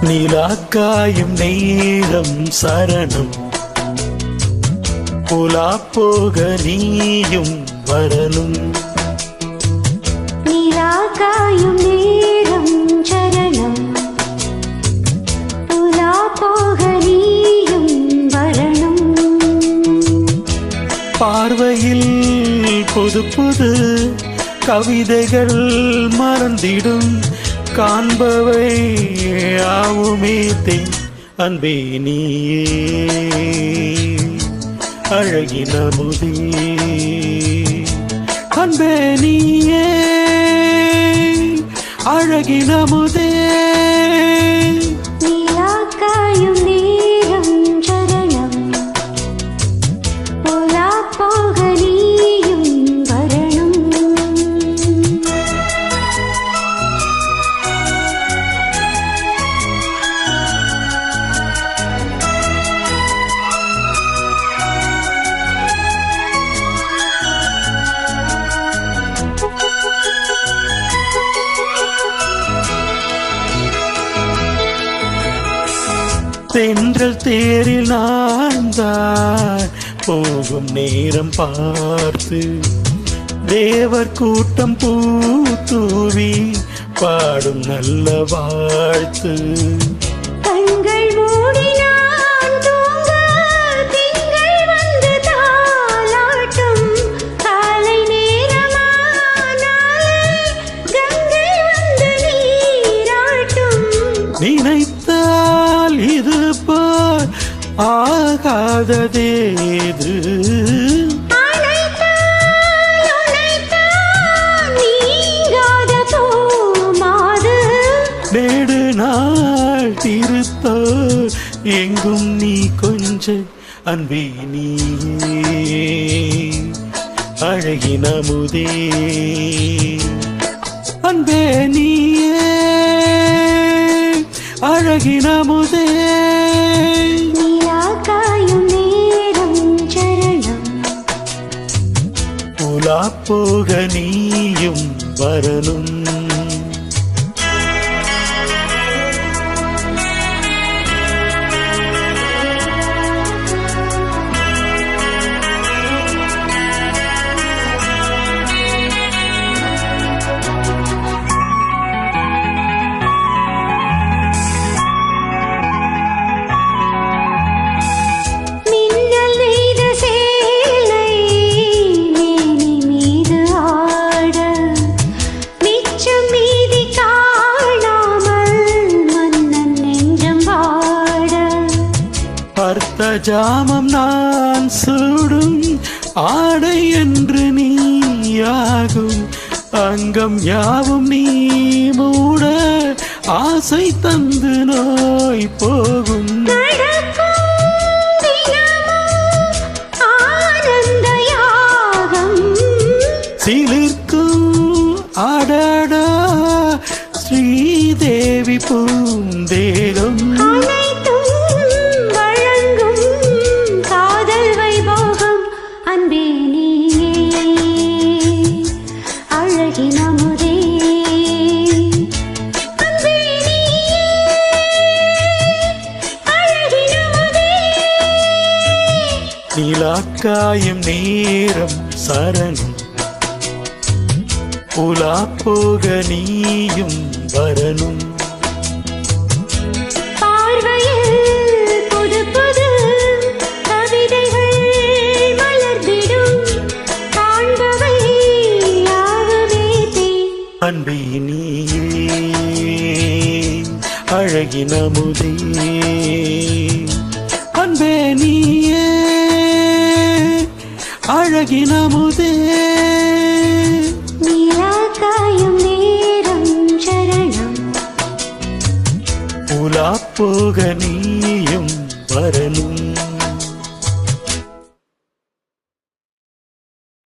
நீலாக்காயும் நேரம் சரணம். புலா போக நீயும் வரணும் காயும் நேரம் சரணம். புலா போக நீயும் வரணும். பார்வையில் புது புது கவிதைகள் மறந்திடும். காண்பவை ஆவுமே தென் அன்பே நீயே. அழகின முதே அன்பே நீயே. அழகின தென்றல் தேரில் நான் தான் போகும் நேரம் பார்த்து தேவர் கூட்டம் பூத்தூவி பாடும் நல்ல வாழ்த்து. ஆகாததேது. நேடு நாள் திருத்தோ எங்கும் நீ கொஞ்ச அன்பே நீயே. அழகின முதே அன்பே நீயே. அழகின முதே வரணும் ஜாமம் நான் சூடும் ஆடை என்று நீயாகும். அங்கம் யாவும் நீ மூட ஆசை தந்து நோய் போகும். சிலிர்க்கும் ஆடாடா ஸ்ரீதேவி பூந்தேகம் நிலாக்காயும் நேரம் சரணம் புலா போக நீயும் வரணும். பார்வையில் புது புது அழகின முதே நிலாக்காயும் நேரம் சரணம். புலா போக நீயும் வரணும்.